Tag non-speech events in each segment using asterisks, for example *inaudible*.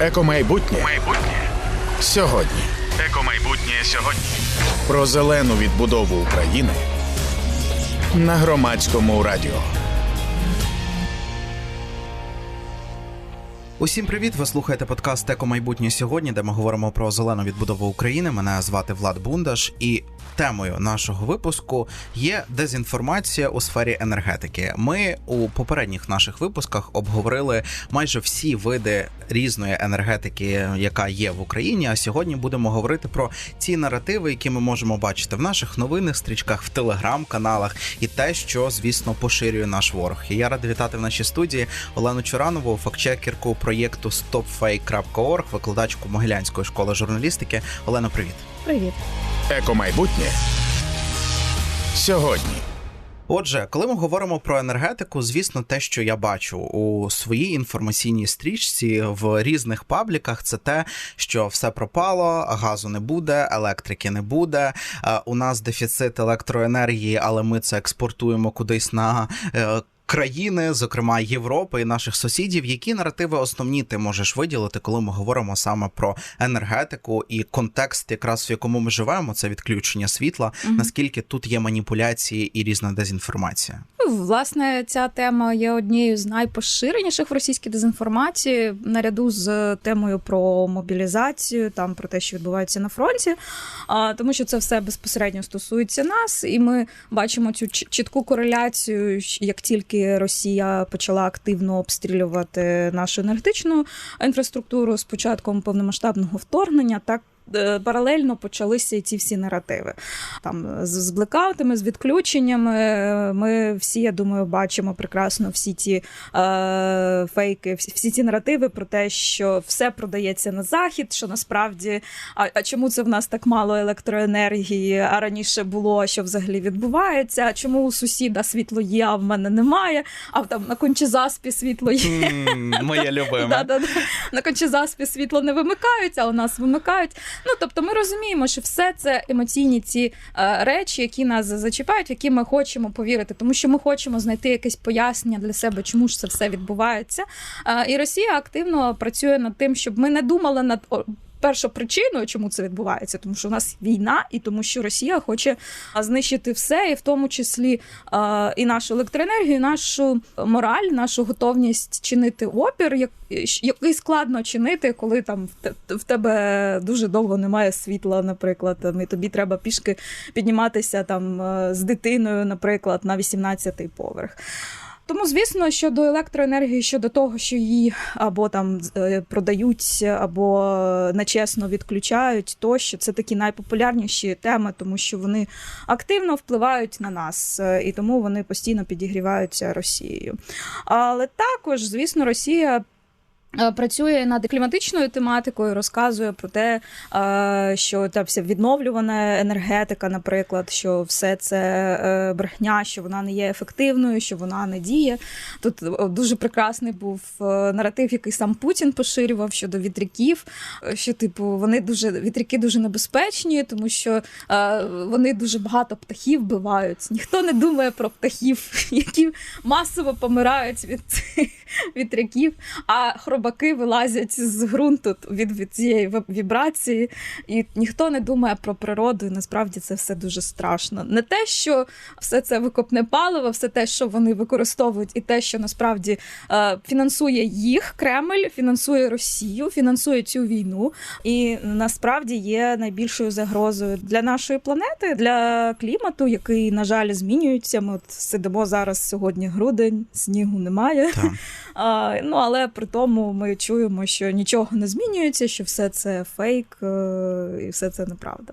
Екомайбутнє Майбутнє. сьогодні. Екомайбутнє сьогодні. Про зелену відбудову України на громадському радіо. Усім привіт! Ви слухаєте подкаст Еко майбутнє сьогодні, де ми говоримо про зелену відбудову України. Мене звати Влад Бундаш, і темою нашого випуску є дезінформація у сфері енергетики. Ми у попередніх наших випусках обговорили майже всі види різної енергетики, яка є в Україні. А сьогодні будемо говорити про ті наративи, які ми можемо бачити в наших новинних стрічках, в телеграм-каналах, і те, що звісно поширює наш ворог. І я радий вітати в нашій студії Олену Чуранову, фактчекерку проєкту stopfake.org, викладачку Могилянської школи журналістики. Олено, привіт. Привіт. Екомайбутнє сьогодні. Отже, коли ми говоримо про енергетику, звісно, те, що я бачу у своїй інформаційній стрічці в різних пабліках, це те, що все пропало, газу не буде, електрики не буде. е, У нас дефіцит електроенергії, але ми це експортуємо кудись на. Країни, зокрема Європи і наших сусідів, які наративи основні ти можеш виділити, коли ми говоримо саме про енергетику і контекст, якраз в якому ми живемо, це відключення світла. Наскільки тут є маніпуляції і різна дезінформація? Власне, ця тема є однією з найпоширеніших в російській дезінформації, наряду з темою про мобілізацію, там про те, що відбувається на фронті, а, тому що це все безпосередньо стосується нас, і ми бачимо цю чітку кореляцію, як тільки Росія почала активно обстрілювати нашу енергетичну інфраструктуру з початком повномасштабного вторгнення, так. Е, Паралельно почалися і ці всі наративи. Там з, блекаутами, з відключеннями. е, Ми всі, я думаю, бачимо прекрасно всі ті е, фейки, всі, ці наративи про те, що все продається на захід. Що насправді, а, а чому це в нас так мало електроенергії? А раніше було, що взагалі відбувається? А чому у сусіда світло є, а в мене немає? А там на кончезаспі світло є. Моє *laughs* любиме. Да, да, да. На кончезаспі світло не вимикають, а у нас вимикають. Ну тобто, ми розуміємо, що все це емоційні ці е, речі, які нас зачіпають, які ми хочемо повірити, тому що ми хочемо знайти якесь пояснення для себе, чому ж це все відбувається. Е, і Росія активно працює над тим, щоб ми не думали над. О, Першопричиною, чому це відбувається, тому що у нас війна, і тому, що Росія хоче знищити все, і в тому числі і нашу електроенергію, і нашу мораль, нашу готовність чинити опір, як- який складно чинити, коли там в в тебе дуже довго немає світла, наприклад, і тобі треба пішки підніматися там з дитиною, наприклад, на 18-й поверх. Тому, звісно, щодо електроенергії, щодо того, що її або там е, продають, або нечесно відключають, тощо це такі найпопулярніші теми, тому що вони активно впливають на нас, е, і тому вони постійно підігріваються Росією. Але також, звісно, Росія. Е, Працює над кліматичною тематикою, розказує про те, е, що та вся відновлювана енергетика, наприклад, що все це е, брехня, що вона не є ефективною, що вона не діє. Тут дуже прекрасний був наратив, який сам Путін поширював щодо вітряків. Що, типу, вони дуже вітряки дуже небезпечні, тому що вони дуже багато птахів вбивають. Ніхто не думає про птахів, *laughs* які масово помирають від цих вітряків, а хробаки вилазять з ґрунту від, від цієї вібрації, і ніхто не думає про природу. І насправді це все дуже страшно. Не те, що все це викопне паливо, все те, що вони використовують, і те, що насправді е, фінансує їх Кремль, фінансує Росію, фінансує цю війну, і насправді є найбільшою загрозою для нашої планети, для клімату, який, на жаль, змінюється. Ми от сидимо зараз сьогодні грудень, снігу немає. Так. *laughs* А, ну але при тому ми чуємо, що нічого не змінюється, що все це фейк е, і все це неправда.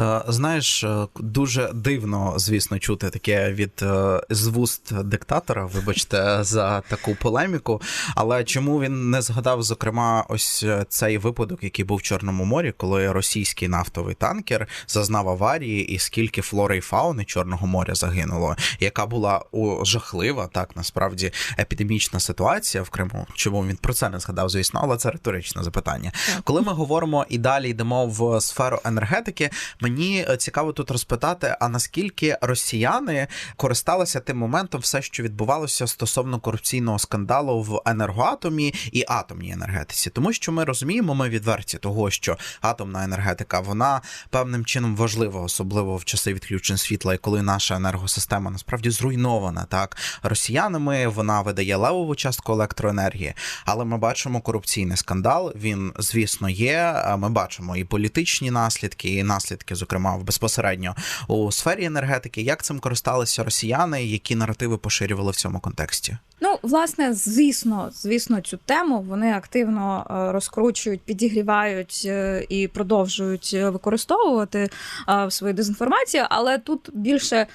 Е, Знаєш, е, дуже дивно, звісно, чути таке від з вуст диктатора. Вибачте *laughs* за таку полеміку. Але чому він не згадав, зокрема, ось цей випадок, який був в Чорному морі, коли російський нафтовий танкер зазнав аварії, і скільки флори і фауни Чорного моря загинуло, яка була у жахлива, так насправді епідемічна ситуація в Криму. Чому він про це не згадав, звісно, але це риторичне запитання. Так. Коли ми говоримо і далі йдемо в сферу енергетики, мені е, цікаво тут розпитати: а наскільки росіяни користалися тим моментом, все, що відбувалося стосовно корупційного скандалу в енергоатомі і атомній енергетиці, тому що ми розуміємо, ми відверті того, що атомна енергетика вона певним чином важлива, особливо в часи відключень світла, і коли наша енергосистема насправді зруйнована так росіянами. Вона видає левову частку електроенергії, але ми бачимо корупційний скандал. Він, звісно, є. Ми бачимо і політичні наслідки, і наслідки, зокрема, безпосередньо у сфері енергетики. Як цим користалися росіяни, які наративи поширювали в цьому контексті? Ну, власне, звісно, звісно, цю тему вони активно е, розкручують, підігрівають е, і продовжують е, використовувати в своїй дезінформації. Але тут більше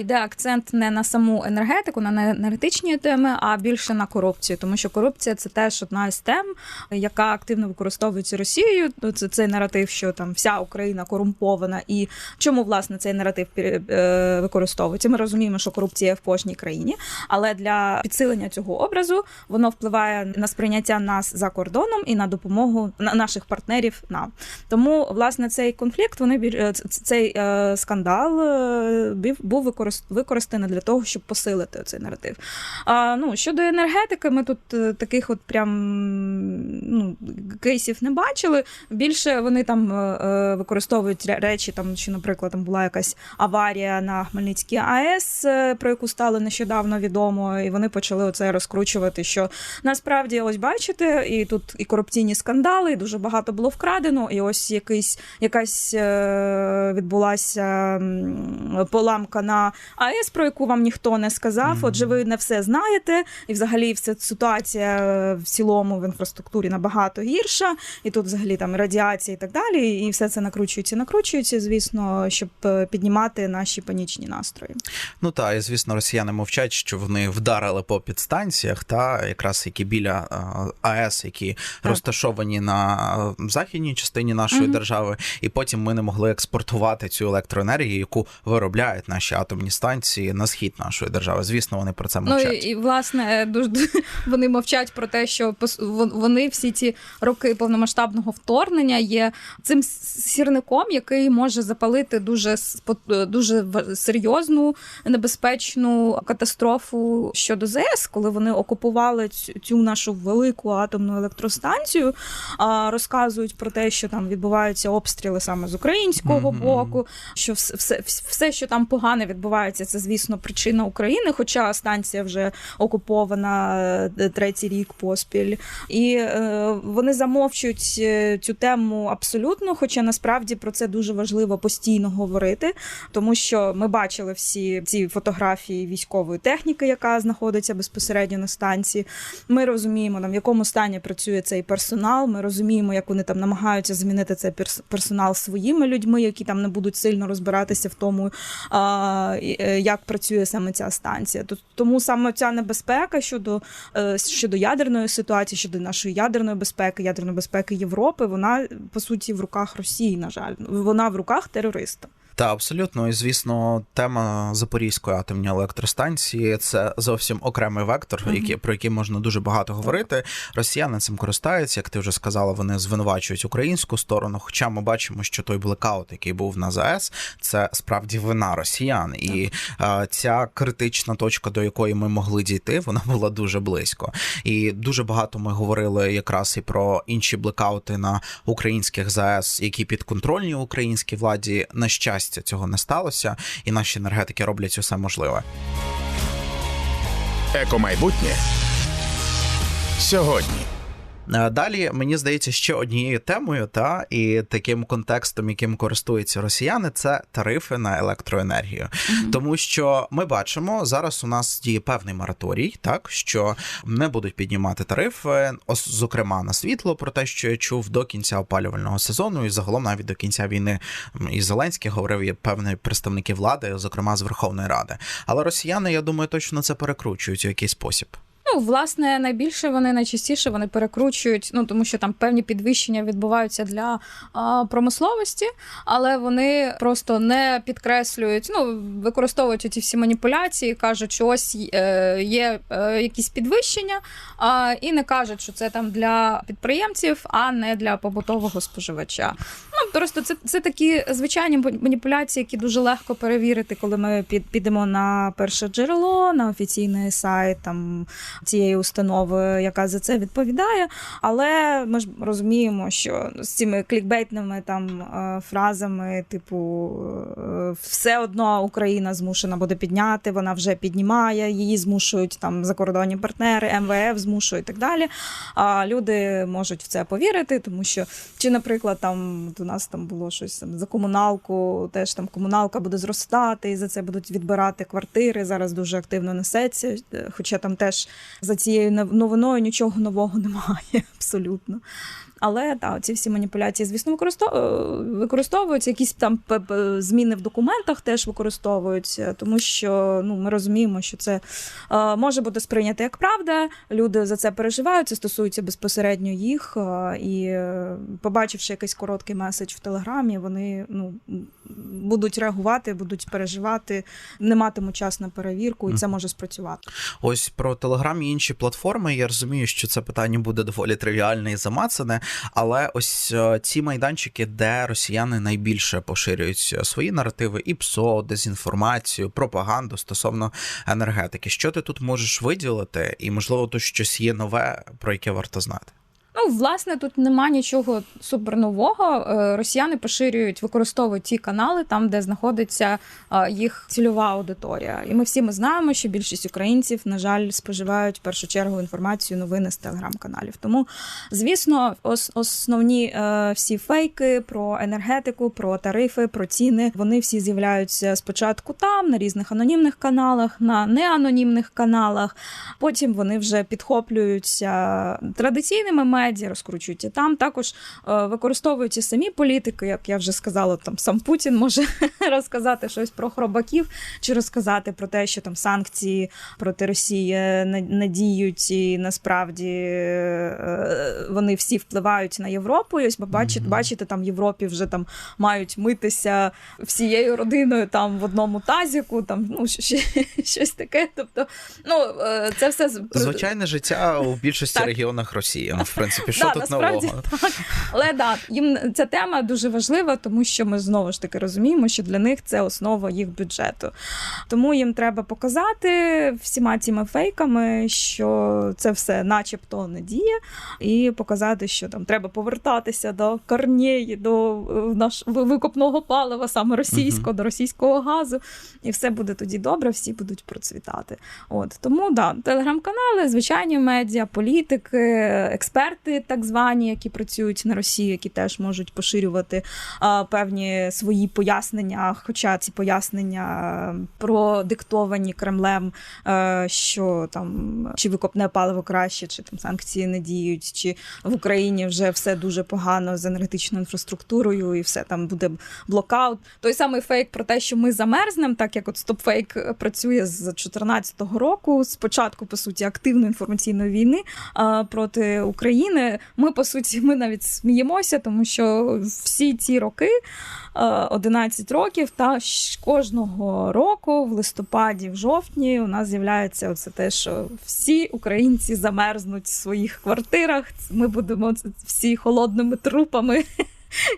йде акцент не на саму енергетику, на енергетичні теми, а більше на корупцію, тому що корупція це теж одна із тем, яка активно використовується Росією. Ну, Це цей наратив, що там вся Україна корумпована, і чому власне цей наратив використовується. Ми розуміємо, що корупція в кожній країні, але для підсилення цього образу воно впливає на сприйняття нас за кордоном і на допомогу наших партнерів нам. Тому власне цей конфлікт вони е, цей е, скандал е, був використаний для того, щоб посилити цей наратив. А, ну щодо енергетики, ми тут таких от прям ну, кейсів не бачили. Більше вони там використовують речі, там що, наприклад, там була якась аварія на Хмельницькій АЕС, про яку стало нещодавно відомо, і вони почали оце розкручувати. Що насправді, ось бачите, і тут і корупційні скандали, і дуже багато було вкрадено, і ось якийсь якась е, відбулася поламка на АЕС, про яку вам ніхто не сказав. Отже, ви не все знаєте, і взагалі вся ситуація в цілому в інфраструктурі набагато гірша, і тут взагалі там радіація і так далі. І все це накручується, накручується, звісно, щоб е, піднімати наші панічні настрої. Ну та і звісно, росіяни мовчать, що вони вдарили по підстанціях, та якраз які біля е, АЕС, які розташовані на е, західній частині нашої Мгм. держави, і потім ми не могли експортувати цю електроенергію, яку виробляють наші атомні станції на схід нашої держави. Звісно, вони про це Ну і, і власне дуже вони мовчать про те, що вони всі ці роки повномасштабного вторгнення є цим сірником, який може запалити дуже дуже серйозну небезпечну катастрофу щодо ЗС, коли вони окупували цю, нашу велику атомну електростанцію. Розказують про те, що там відбуваються обстріли саме з українського Мгм. боку, що все, все, все, що там погане відбувається, це звісно причина України. Хоча станція вже окупована е, третій рік поспіль, і е, вони замовчують е, цю тему абсолютно. Хоча насправді про це дуже важливо постійно говорити, тому що ми бачили всі ці фотографії військової техніки, яка знаходиться безпосередньо на станції. Ми розуміємо, там, в якому стані працює цей персонал. Ми розуміємо, як вони там намагаються змінити цей персонал своїми людьми, які там не будуть сильно розбиратися в тому, е, як працює саме ця станція. Тому саме ця небезпека щодо, е, щодо ядерної ситуації, щодо нашої ядерної безпеки, ядерної безпеки Європи, вона по суті в руках Росії, на жаль, вона в руках терориста. Та абсолютно, і звісно, тема Запорізької атомної електростанції це зовсім окремий вектор, Мгм. який, про який можна дуже багато говорити. Росіяни цим користаються, як ти вже сказала, вони звинувачують українську сторону. Хоча ми бачимо, що той блекаут, який був на ЗАЕС, це справді вина росіян, і е, ця критична точка, до якої ми могли дійти, вона була дуже близько. І дуже багато ми говорили якраз і про інші блекаути на українських ЗАЕС, які підконтрольні українській владі. На щастя, цього не сталося, і наші енергетики роблять усе можливе. Екомайбутнє сьогодні. Е, Далі мені здається, ще однією темою, та і таким контекстом, яким користуються росіяни, це тарифи на електроенергію. Тому що ми бачимо зараз у нас діє певний мораторій, так що не будуть піднімати тарифи, зокрема на світло, про те, що я чув до кінця опалювального сезону, і загалом навіть до кінця війни і Зеленський говорив є певні представники влади, зокрема з Верховної Ради. Але росіяни, я думаю, точно це перекручують у якийсь спосіб. Ну, власне, найбільше вони найчастіше вони перекручують, ну тому що там певні підвищення відбуваються для а, промисловості, але вони просто не підкреслюють, ну використовують ці всі маніпуляції, кажуть, що ось е, є е, якісь підвищення, а, і не кажуть, що це там для підприємців, а не для побутового споживача. Ну просто це, це такі звичайні маніпуляції, які дуже легко перевірити, коли ми під, підемо на перше джерело, на офіційний сайт там цієї установи, яка за це відповідає. Але ми ж розуміємо, що з цими клікбейтними там е, фразами, типу, е, все одно Україна змушена буде підняти, вона вже піднімає, її змушують там закордонні партнери, МВФ змушує і так далі. А люди можуть в це повірити, тому що чи, наприклад, там у нас там було щось там за комуналку, теж там комуналка буде зростати, і за це будуть відбирати квартири. Зараз дуже активно несеться. Хоча там теж за цією новиною нічого нового *laughs* немає абсолютно. Але та ці всі маніпуляції, звісно, використовуються. Якісь там зміни в документах теж використовуються, тому що ну ми розуміємо, що це е, може бути сприйнято як правда. Люди за це переживають. Це стосується безпосередньо їх. Е, і е, побачивши якийсь короткий меседж в телеграмі, вони ну будуть реагувати, будуть переживати, не матимуть час на перевірку, і це може спрацювати. Ось про телеграм і інші платформи. Я розумію, що це питання буде доволі тривіальне і замацане. Але ось е, ці майданчики, де росіяни найбільше поширюють свої наративи, і ПСО, дезінформацію, пропаганду стосовно енергетики. Що ти тут можеш виділити? І можливо, тут щось є нове, про яке варто знати. Ну, власне, тут нема нічого супернового. Е, росіяни поширюють, використовують ті канали там, де знаходиться їх цільова аудиторія. І ми всі ми знаємо, що більшість українців, на жаль, споживають в першу чергу інформацію, новини з телеграм-каналів. Тому, звісно, основні е, всі фейки про енергетику, про тарифи, про ціни. Вони всі з'являються спочатку там, на різних анонімних каналах, на неанонімних каналах. Потім вони вже підхоплюються традиційними медіа, розкручують і там. Також е, використовують і самі політики, як я вже сказала, там сам Путін може *laughs* розказати щось про хробаків, чи розказати про те, що там санкції проти Росії не діють, і насправді е, вони всі впливають на Європу. І ось бачите, бачите, там в Європі вже там мають митися всією родиною там в одному тазіку, там ну *laughs* щось таке. Тобто, ну е, це все звичайне життя у більшості регіонах Росії. Ну, в принципі принципі, що да, тут нового? Так. Але да, їм ця тема дуже важлива, тому що ми знову ж таки розуміємо, що для них це основа їх бюджету. Тому їм треба показати всіма цими фейками, що це все, начебто, не діє, і показати, що там треба повертатися до корней, до е, наш викопного палива, саме російського, uh до російського газу, і все буде тоді добре, всі будуть процвітати. От тому да, телеграм-канали, звичайні медіа, політики, експерти експерти, так звані, які працюють на Росії, які теж можуть поширювати а, певні свої пояснення. Хоча ці пояснення продиктовані Кремлем, а, що там чи викопне паливо краще, чи там санкції не діють, чи в Україні вже все дуже погано з енергетичною інфраструктурою, і все там буде блокаут. Той самий фейк про те, що ми замерзнемо, так як от стопфейк працює з 2014 року. Спочатку по суті активної інформаційної війни а, проти України. України. Ми по суті ми навіть сміємося, тому що всі ці роки, 11 е, років, та кожного року, в листопаді, в жовтні, у нас з'являється оце те, що всі українці замерзнуть в своїх квартирах. Ми будемо всі холодними трупами. *laughs*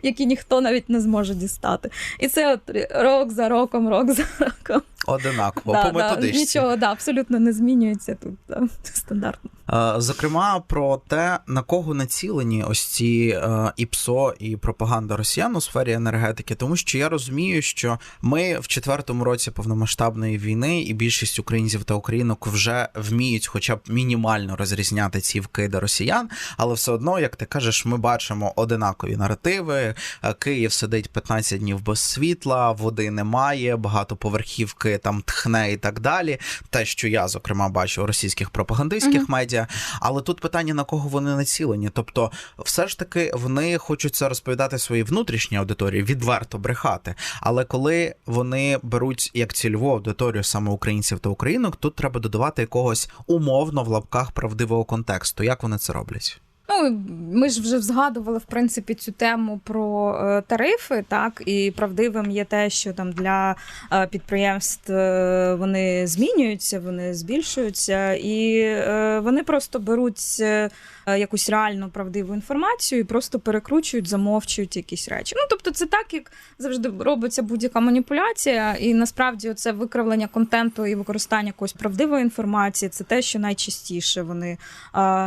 Які ніхто навіть не зможе дістати, і це от рок за роком, рок за роком. Одинаково да, по методичці. Да, нічого да, абсолютно не змінюється тут да, стандартно. Зокрема, про те, на кого націлені ось ці і ПСО, і пропаганда росіян у сфері енергетики, тому що я розумію, що ми в четвертому році повномасштабної війни, і більшість українців та українок вже вміють, хоча б мінімально розрізняти ці вкиди росіян, але все одно, як ти кажеш, ми бачимо одинакові наративи. Київ сидить 15 днів без світла, води немає, багатоповерхівки там тхне і так далі. Те, що я зокрема бачу у російських пропагандистських медіа медіа. Але тут питання на кого вони націлені. Тобто, все ж таки вони хочуть це розповідати своїй внутрішній аудиторії, відверто брехати. Але коли вони беруть як цільову аудиторію саме українців та українок, тут треба додавати якогось умовно в лапках правдивого контексту. Як вони це роблять? Ну, ми ж вже згадували в принципі цю тему про е, тарифи, так і правдивим є те, що там для е, підприємств е, вони змінюються, вони збільшуються, і е, вони просто беруть е, якусь реальну правдиву інформацію і просто перекручують, замовчують якісь речі. Ну тобто, це так, як завжди робиться будь-яка маніпуляція, і насправді це викривлення контенту і використання якоїсь правдивої інформації. Це те, що найчастіше вони е,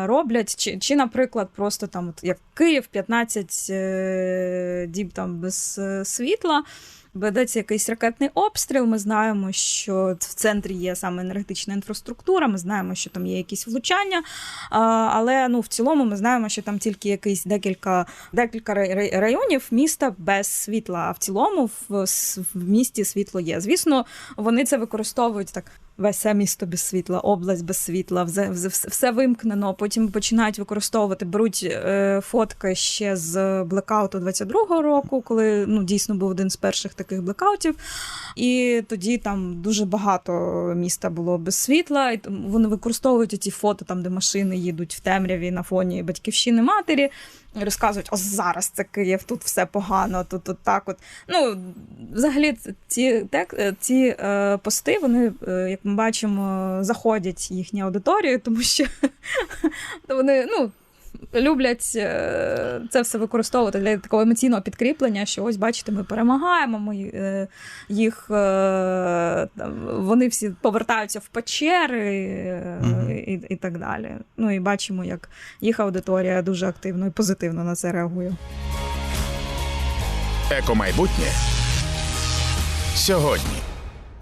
роблять. Чи, чи, наприклад, просто там, от як Київ, 15 е, діб там без е, світла. Ведеться якийсь ракетний обстріл. Ми знаємо, що в центрі є саме енергетична інфраструктура. Ми знаємо, що там є якісь влучання. Але ну в цілому ми знаємо, що там тільки якийсь декілька декілька рай- районів міста без світла. А в цілому в, в місті світло є. Звісно, вони це використовують так. Весе місто без світла, область без світла, все, вимкнено. Потім починають використовувати, беруть е, фотки ще з блекауту 22-го року, коли ну дійсно був один з перших таких блекаутів. І тоді там дуже багато міста було без світла. І вони використовують ці фото, там де машини їдуть в темряві на фоні батьківщини матері. Розказують, ось зараз це Київ, тут все погано, тут, тут так. От ну взагалі, ці тек, ці е, пости, вони, е, як ми бачимо, заходять їхню аудиторію, тому що *laughs* вони ну. Люблять е, це все використовувати для такого емоційного підкріплення, що ось бачите, ми перемагаємо. Ми е, їх е, там, вони всі повертаються в печери е, Мгм. і, і так далі. Ну і бачимо, як їх аудиторія дуже активно і позитивно на це реагує. Екомайбутнє сьогодні.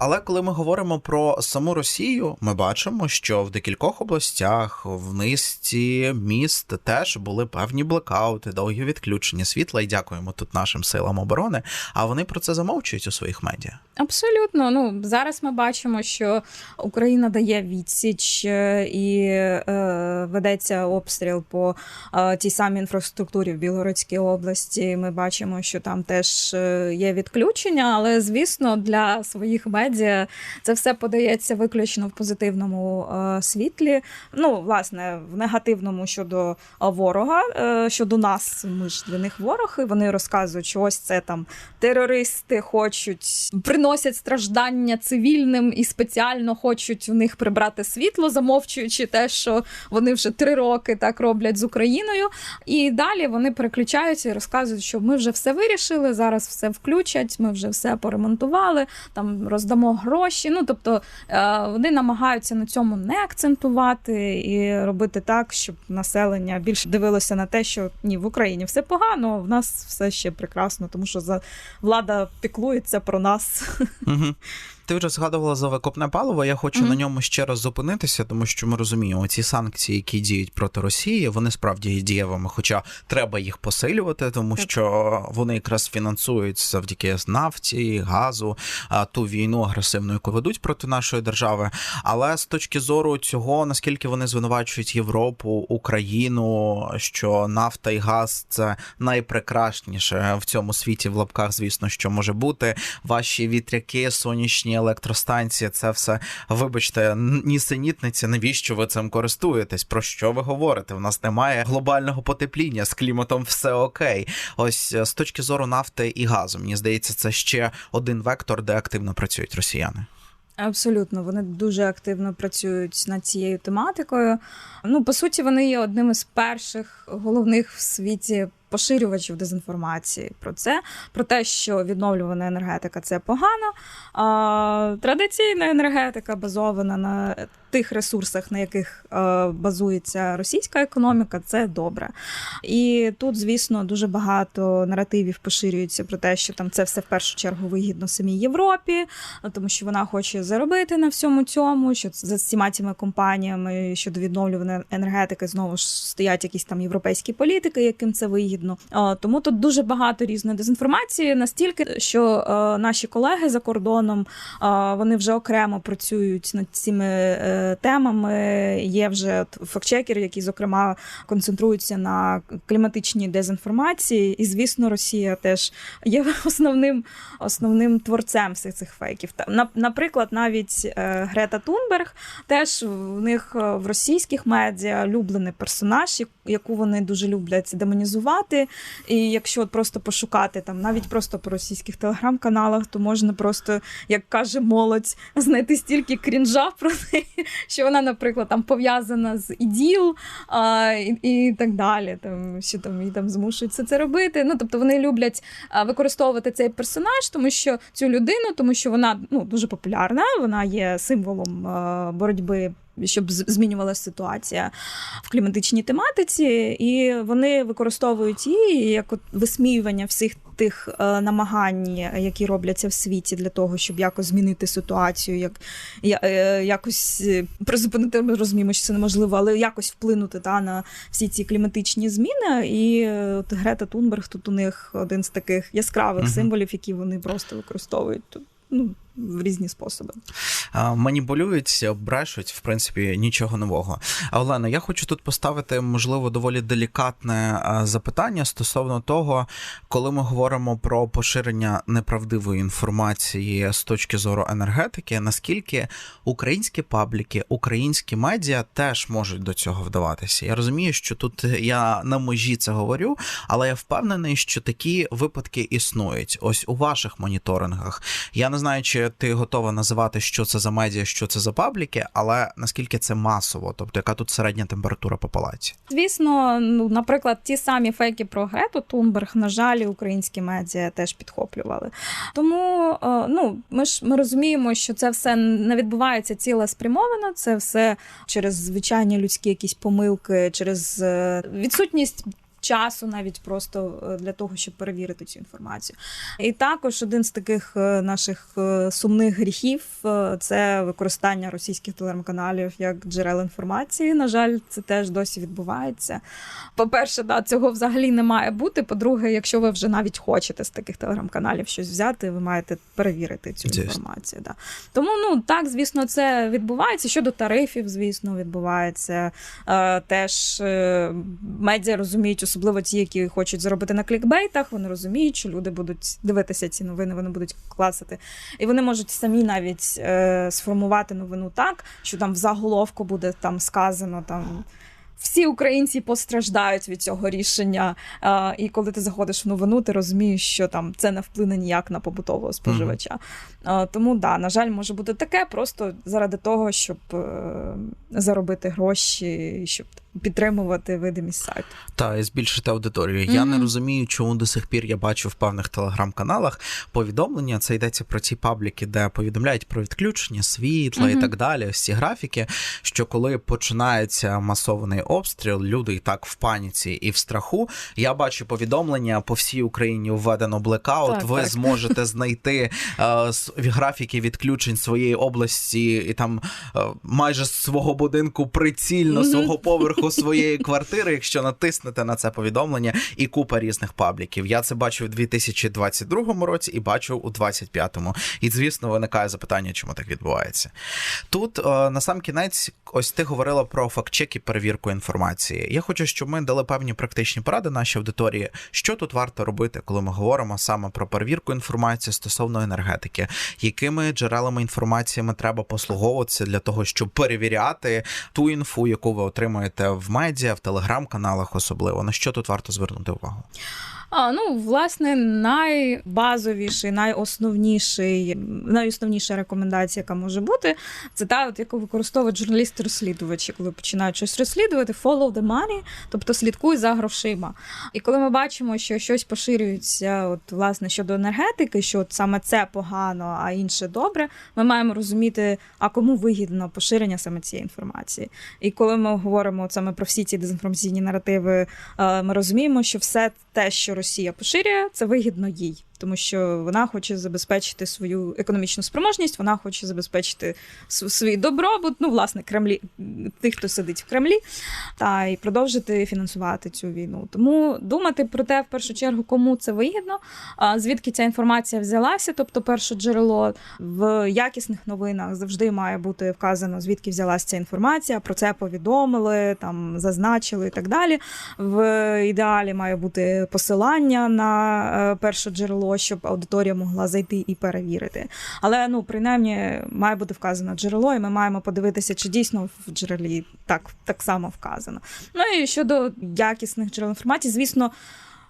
Але коли ми говоримо про саму Росію, ми бачимо, що в декількох областях, в низці міст теж були певні блекаути, довгі відключення світла, і дякуємо тут нашим силам оборони. А вони про це замовчують у своїх медіа. Абсолютно. Ну зараз ми бачимо, що Україна дає відсіч е, і е, ведеться обстріл по е, тій самій інфраструктурі в Білгородській області. Ми бачимо, що там теж е, є відключення, але звісно, для своїх медіа це все подається виключно в позитивному е, світлі. Ну, власне, в негативному щодо е, ворога, е, щодо нас, ми ж для них ворог, і вони розказують, що ось це там терористи хочуть приносять страждання цивільним і спеціально хочуть у них прибрати світло, замовчуючи те, що вони вже три роки так роблять з Україною. І далі вони переключаються і розказують, що ми вже все вирішили, зараз все включать, ми вже все поремонтували, там роздамо гроші. Ну тобто е, вони намагаються на цьому не акцентувати і робити так, щоб населення більше дивилося на те, що ні, в Україні все погано, в нас все ще прекрасно, тому що за влада піклується про нас. Угу. Ти вже згадувала за викопне паливо. Я хочу Мгм. на ньому ще раз зупинитися, тому що ми розуміємо, ці санкції, які діють проти Росії, вони справді є дієвими, хоча треба їх посилювати, тому Так. що вони якраз фінансують завдяки нафті, газу, ту війну агресивну, яку ведуть проти нашої держави. Але з точки зору цього, наскільки вони звинувачують Європу, Україну, що нафта і газ це найпрекрасніше в цьому світі в лапках, звісно, що може бути. Ваші вітряки, сонячні електростанції, це все, вибачте, нісенітниці. Навіщо ви цим користуєтесь? Про що ви говорите? У нас немає глобального потепління з кліматом, все окей. Ось е, з точки зору нафти і газу, мені здається, це ще один вектор, де активно працюють росіяни. Абсолютно, вони дуже активно працюють над цією тематикою. Ну, по суті, вони є одним із перших головних в світі поширювачів дезінформації про це, про те, що відновлювана енергетика це погано. А традиційна енергетика базована на тих ресурсах, на яких е, базується російська економіка, це добре. І тут, звісно, дуже багато наративів поширюється про те, що там це все в першу чергу вигідно самій Європі, тому що вона хоче заробити на всьому цьому, що за всіма цими компаніями щодо відновлюваної енергетики знову ж стоять якісь там європейські політики, яким це вигідно. А, Тому тут дуже багато різної дезінформації, настільки, що е, наші колеги за кордоном е, вони вже окремо працюють над цими е, е, темами. Є вже фактчекери, які зокрема концентруються на кліматичній дезінформації. І звісно, Росія теж є основним основним творцем всіх цих фейків. Наприклад, навіть е, Грета Тунберг теж в них е, в російських медіа улюблений персонаж, яку вони дуже люблять демонізувати. І якщо от просто пошукати там, навіть просто по російських телеграм-каналах, то можна просто, як каже молодь, знайти стільки крінжа про неї, *laughs* що вона, наприклад, там пов'язана з іділ а, і, і так далі. Там що там її там змушують все це робити. Ну тобто вони люблять використовувати цей персонаж, тому що цю людину, тому що вона ну дуже популярна, вона є символом боротьби. Щоб змінювалася ситуація в кліматичній тематиці, і вони використовують її як от висміювання всіх тих е, намагань, які робляться в світі для того, щоб якось змінити ситуацію, як я- е, якось е, призупинити, ми розуміємо, що це неможливо, але якось вплинути та, на всі ці кліматичні зміни. І от Грета Тунберг тут у них один з таких яскравих Мгм. символів, які вони просто використовують. Ну, в різні способи. Маніпулюють, брешуть, в принципі, нічого нового. Олена, я хочу тут поставити, можливо, доволі делікатне запитання стосовно того, коли ми говоримо про поширення неправдивої інформації з точки зору енергетики, наскільки українські пабліки, українські медіа теж можуть до цього вдаватися. Я розумію, що тут я на межі це говорю, але я впевнений, що такі випадки існують. Ось у ваших моніторингах. Я не знаю, чи ти готова називати, що це за медіа, що це за пабліки, але наскільки це масово, тобто яка тут середня температура по палаці? Звісно, ну, наприклад, ті самі фейки про Грету Тунберг, на жаль, українські медіа теж підхоплювали. Тому е, ну, ми ж ми розуміємо, що це все не відбувається цілеспрямовано, це все через звичайні людські якісь помилки, через е, відсутність. Часу навіть просто е, для того, щоб перевірити цю інформацію. І також один з таких е, наших е, сумних гріхів це використання російських телеграм-каналів як джерел інформації. На жаль, це теж досі відбувається. По-перше, да, цього взагалі не має бути. По-друге, якщо ви вже навіть хочете з таких телеграм-каналів щось взяти, ви маєте перевірити цю Звісно. інформацію. Да. Тому ну так, звісно, це відбувається. Щодо тарифів, звісно, відбувається. Е, теж е, медіа розуміють, особливо ті, які хочуть заробити на клікбейтах. Вони розуміють, що люди будуть дивитися ці новини, вони будуть класити. І вони можуть самі навіть е, сформувати новину так, що там в заголовку буде там сказано там. Всі українці постраждають від цього рішення. Е, і коли ти заходиш в новину, ти розумієш, що там це не вплине ніяк на побутового споживача. Е, тому да, на жаль, може бути таке, просто заради того, щоб е, заробити гроші, щоб підтримувати видимість сайту. Та і збільшити аудиторію. Я не розумію, чому до сих пір я бачу в певних телеграм-каналах повідомлення. Це йдеться про ці пабліки, де повідомляють про відключення світла і так далі. Ось ці графіки. Що коли починається масований обстріл, люди і так в паніці і в страху. Я бачу повідомлення по всій Україні введено блекаут. Так, Ви так. зможете знайти е, графіки відключень своєї області і там е, майже з свого будинку прицільно, Мгм. свого поверху своєї квартири, якщо натиснете на це повідомлення, і купа різних пабліків. Я це бачив у 2022 році і бачу у 2025. І звісно, виникає запитання, чому так відбувається. Тут е, на сам кінець, ось ти говорила про фактчек і перевірку інформації. Я хочу, щоб ми дали певні практичні поради нашій аудиторії, що тут варто робити, коли ми говоримо саме про перевірку інформації стосовно енергетики, якими джерелами інформації треба послуговуватися для того, щоб перевіряти ту інфу, яку ви отримуєте в медіа, в телеграм-каналах, особливо на що тут варто звернути увагу. А, ну, власне, найбазовіший, найосновніший, найосновніша рекомендація, яка може бути, це та, от, яку використовують журналісти-розслідувачі, коли починають щось розслідувати, follow the money, тобто слідкуй за грошима. І коли ми бачимо, що щось поширюється, от, власне, щодо енергетики, що от саме це погано, а інше добре, ми маємо розуміти, а кому вигідно поширення саме цієї інформації. І коли ми говоримо от саме про всі ці дезінформаційні наративи, е, ми розуміємо, що все те, що Росія поширює, це вигідно їй. Тому що вона хоче забезпечити свою економічну спроможність, вона хоче забезпечити свій добробут, ну, власне, Кремлі, тих, хто сидить в Кремлі, та і продовжити фінансувати цю війну. Тому думати про те, в першу чергу, кому це вигідно, звідки ця інформація взялася, тобто перше джерело в якісних новинах завжди має бути вказано, звідки взялася ця інформація. Про це повідомили, там зазначили і так далі. В ідеалі має бути посилання на е, перше джерело, щоб аудиторія могла зайти і перевірити. Але ну принаймні має бути вказано джерело, і ми маємо подивитися, чи дійсно в джерелі так, так само вказано. Ну і щодо якісних джерел інформації, звісно.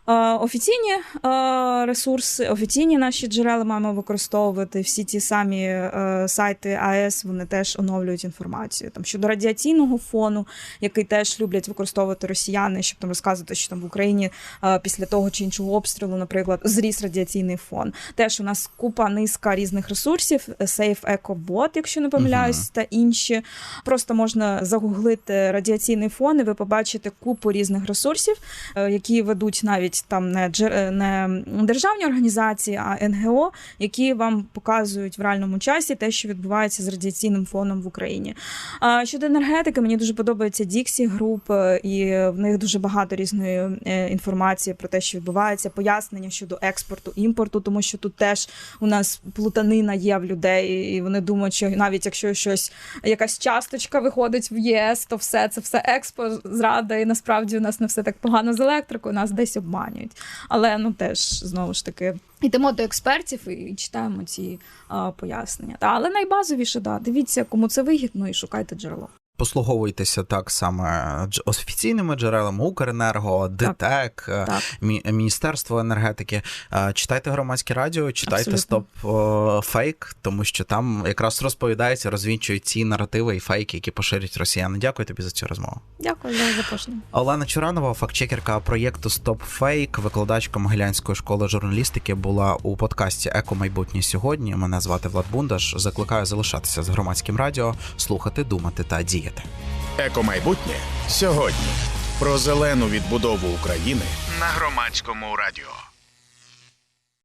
Е, Офіційні е, ресурси, офіційні наші джерела маємо використовувати. Всі ті самі е, сайти АЕС вони теж оновлюють інформацію. Там щодо радіаційного фону, який теж люблять використовувати росіяни, щоб там розказувати, що там в Україні е, після того чи іншого обстрілу, наприклад, зріс радіаційний фон. Теж у нас купа низка різних ресурсів, Safe EcoBot, якщо не помиляюсь, та інші. Просто можна загуглити радіаційний фон, і ви побачите купу різних ресурсів, е, які ведуть навіть там не е, не державні організації, а НГО, які вам показують в реальному часі те, що відбувається з радіаційним фоном в Україні. А щодо енергетики, мені дуже подобається Dixie Group, е, і в них дуже багато різної е, інформації про те, що відбувається, пояснення щодо експорту, імпорту, тому що тут теж у нас плутанина є в людей, і вони думають, що навіть якщо щось якась часточка виходить в ЄС, то все це все експо зрада, і насправді у нас не все так погано з електрикою, нас десь обманюють. Але ну теж знову ж таки. Йдемо до експертів і читаємо ці а, пояснення. Та, але найбазовіше, да, дивіться, кому це вигідно, і шукайте джерело. Послуговуйтеся так саме офіційними джерелами Укренерго, ДТЕК, е, Так. Міністерство енергетики. Е, Читайте громадське радіо, читайте Абсолютно. стоп фейк, тому що там якраз розповідається, розвінчують ці наративи і фейки, які поширюють росіяни. Дякую тобі за цю розмову. Дякую за запрошення. Олена Чуранова, фактчекерка проєкту Стоп Фейк, викладачка Могилянської школи журналістики, була у подкасті Еко майбутнє сьогодні. Мене звати Влад Бундаш. Закликаю залишатися з громадським радіо, слухати, думати та діяти. Екомайбутнє сьогодні. Про зелену відбудову України на громадському радіо.